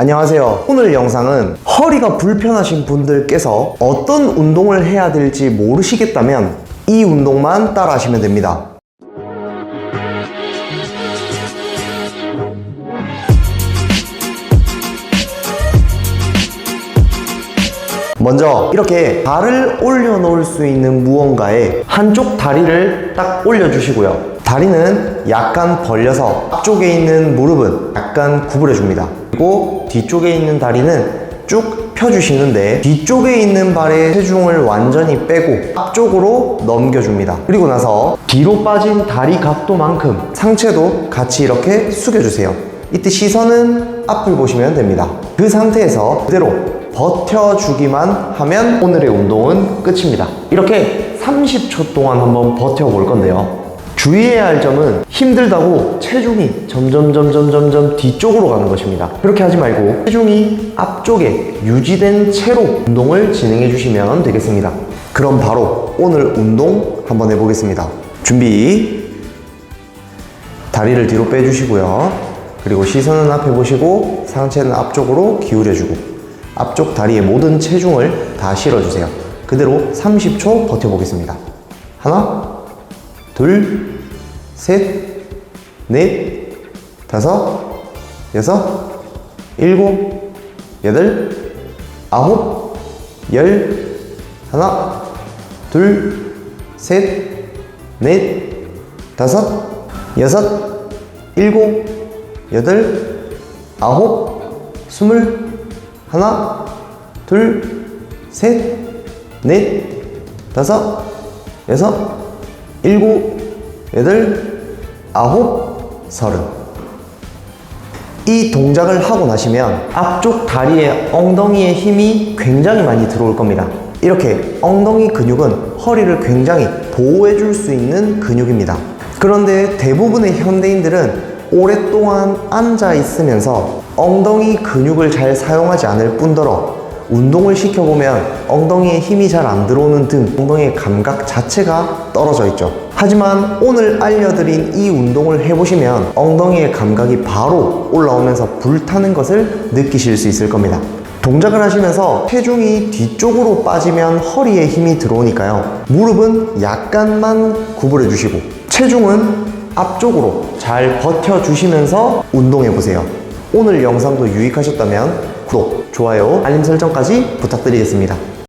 안녕하세요. 오늘 영상은 허리가 불편하신 분들께서 어떤 운동을 해야 될지 모르시겠다면 이 운동만 따라 하시면 됩니다. 먼저 이렇게 발을 올려놓을 수 있는 무언가에 한쪽 다리를 딱 올려주시고요. 다리는 약간 벌려서 앞쪽에 있는 무릎은 약간 구부려 줍니다. 그리고 뒤쪽에 있는 다리는 쭉 펴주시는데 뒤쪽에 있는 발의 체중을 완전히 빼고 앞쪽으로 넘겨줍니다. 그리고 나서 뒤로 빠진 다리 각도만큼 상체도 같이 이렇게 숙여주세요. 이때 시선은 앞을 보시면 됩니다. 그 상태에서 그대로 버텨주기만 하면 오늘의 운동은 끝입니다. 이렇게 30초 동안 한번 버텨볼 건데요. 주의해야 할 점은 힘들다고 체중이 점점 점점 점점 뒤쪽으로 가는 것입니다. 그렇게 하지 말고 체중이 앞쪽에 유지된 채로 운동을 진행해 주시면 되겠습니다. 그럼 바로 오늘 운동 한번 해보겠습니다. 준비. 다리를 뒤로 빼주시고요. 그리고 시선은 앞에 보시고 상체는 앞쪽으로 기울여주고 앞쪽 다리의 모든 체중을 다 실어주세요. 그대로 30초 버텨보겠습니다. 하나, 둘, 셋, 넷, 다섯, 여섯, 일곱, 여덟, 아홉, 열, 하나, 둘, 셋, 넷, 다섯, 여섯, 일곱, 여덟, 아홉, 스물, 하나, 둘, 셋, 넷, 다섯, 여섯, 일곱, 여덟, 아홉, 서른. 이 동작을 하고 나시면 앞쪽 다리에 엉덩이에 힘이 굉장히 많이 들어올 겁니다. 이렇게 엉덩이 근육은 허리를 굉장히 보호해 줄 수 있는 근육입니다. 그런데 대부분의 현대인들은 오랫동안 앉아 있으면서 엉덩이 근육을 잘 사용하지 않을 뿐더러 운동을 시켜보면 엉덩이에 힘이 잘 안 들어오는 등 엉덩이의 감각 자체가 떨어져 있죠. 하지만 오늘 알려드린 이 운동을 해보시면 엉덩이의 감각이 바로 올라오면서 불타는 것을 느끼실 수 있을 겁니다. 동작을 하시면서 체중이 뒤쪽으로 빠지면 허리에 힘이 들어오니까요. 무릎은 약간만 구부려 주시고 체중은 앞쪽으로 잘 버텨 주시면서 운동해 보세요. 오늘 영상도 유익하셨다면 구독, 좋아요, 알림 설정까지 부탁드리겠습니다.